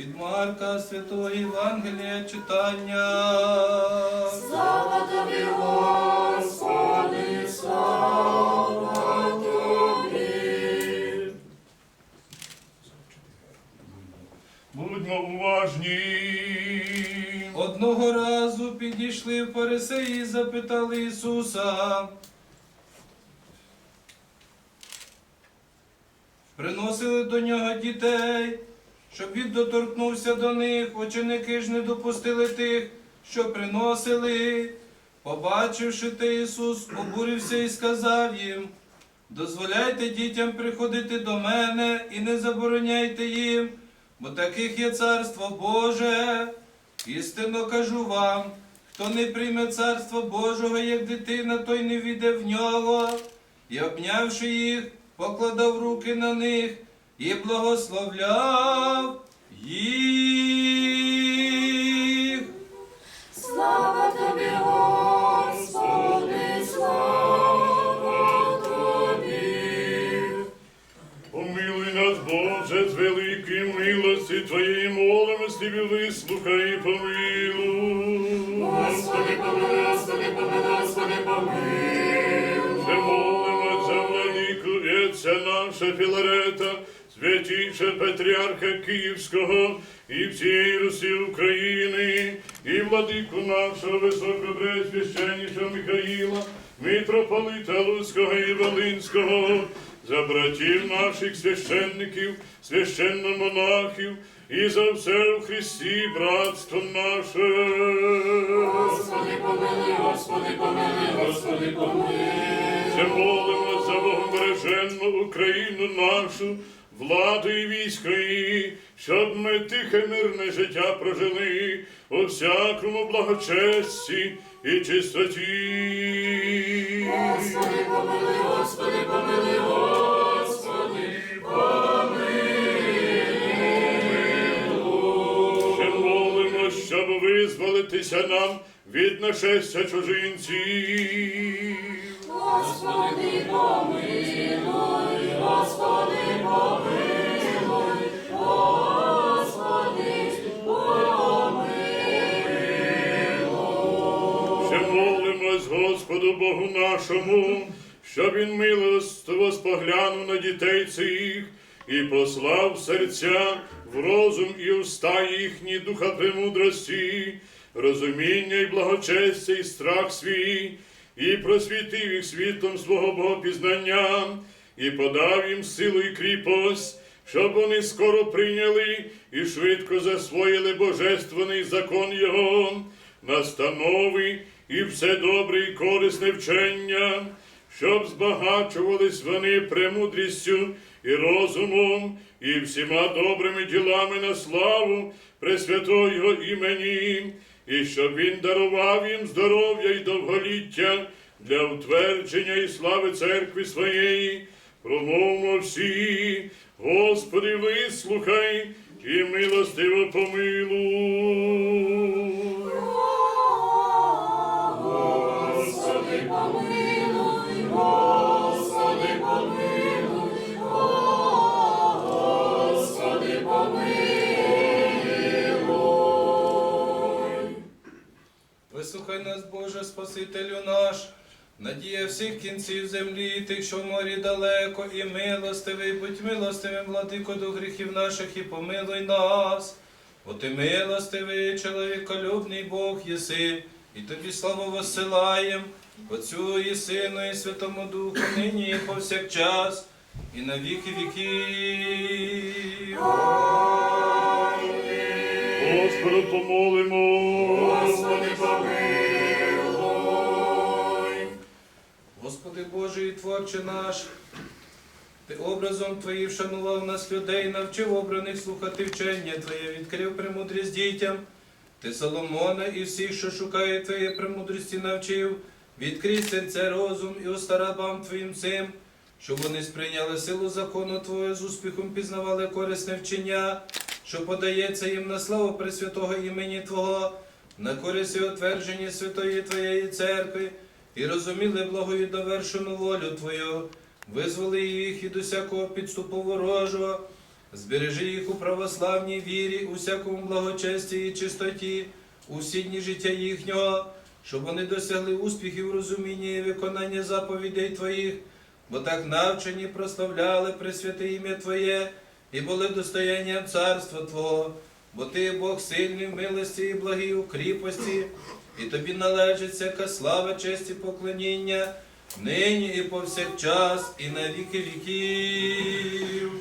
Від Марка Святого Євангелія читання. Слава тобі, Господи, слава тобі. Будьмо уважні. Одного разу підійшли фарисеї і запитали Ісуса. Приносили до нього дітей, щоб він доторкнувся до них, ученики ж не допустили тих, що приносили. Побачивши те, Ісус обурився і сказав їм: дозволяйте дітям приходити до мене і не забороняйте їм, бо таких є царство Боже. Істинно кажу вам, хто не прийме царство Божого, як дитина, той не війде в нього. І обнявши їх, покладав руки на них і благословляв їх. Слава тобі, Господи, слава тобі. Помилуй нас, Боже, з великої милості Твоєї молимось Тобі вислухай і помилуй. Господи, помилуй, Господи, помилуй, Господи, помилуй. Ще молимо за владику і наша Філарета, святіше Патріарха Київського і всієї Русі України, і владику нашого високопресвященнішого Михаїла, митрополита Луцького і Волинського, за братів наших священників, священномонахів, і за все в Христі братство наше. Господи, помилуй, Господи, помилуй, Господи, помилуй. Ще молимо за Богомереженну Україну нашу, владу і військо її, щоб ми тихе мирне життя прожили у всякому благочесті і чистоті. Господи, помилуй, Господи, помилуй, Господи, Ще молимо, щоб визволитися нам від нашестя чужинців. Господи, помилуй, Господу Богу нашому, щоб він милостиво споглянув на дітей цих і послав серця в розум і уста їхні духа премудрості, розуміння і благочестя і страх свій, і просвітив їх світлом свого Богопізнання, і подав їм силу і кріпость, щоб вони скоро прийняли і швидко засвоїли божественний закон Його, настанови і все добре і корисне вчення, щоб збагачувались вони премудрістю і розумом, і всіма добрими ділами на славу Пресвятого імені, і щоб Він дарував їм здоров'я і довголіття для утвердження і слави церкви своєї. Промовмо всі, Господи, вислухай і милостиво помилуй. Вислухай нас, Боже, Спасителю наш, надія всіх кінців землі, тих, що в морі далеко, і милостивий, будь милостивим, владико до гріхів наших, і помилуй нас. Бо ти милостивий, чоловіколюбний Бог єси, і тобі славу воссилаєм, Отцю і Сину, і Святому Духу, нині і повсякчас, і на віки віків. Господу помолимо. Боже і Творче наш, Ти образом Твоїм вшанував нас людей, навчив обраних слухати вчення Твоє, відкрив премудрість дітям. Ти Соломона і всіх, що шукають Твоєї премудрості, навчив, відкрий серце розум і уста рабам Твоїм цим, щоб вони сприйняли силу закону Твого з успіхом пізнавали корисне вчення, що подається їм на славу Пресвятого імені Твого, на користь і отвердження святої Твоєї церкви, і розуміли благою довершену волю Твою, визволи їх від усякого підступу ворожого, Збережи їх у православній вірі, у всякому благочесті і чистоті, у всі дні життя їхнього, щоб вони досягли успіхів, розуміння і виконання заповідей Твоїх, бо так навчені прославляли Пресвяте ім'я Твоє і були достоянням царства Твого, бо Ти Бог сильний в милості і благій у кріпості, і тобі належить всяка слава, честь і поклоніння, нині і повсякчас, і на віки віків.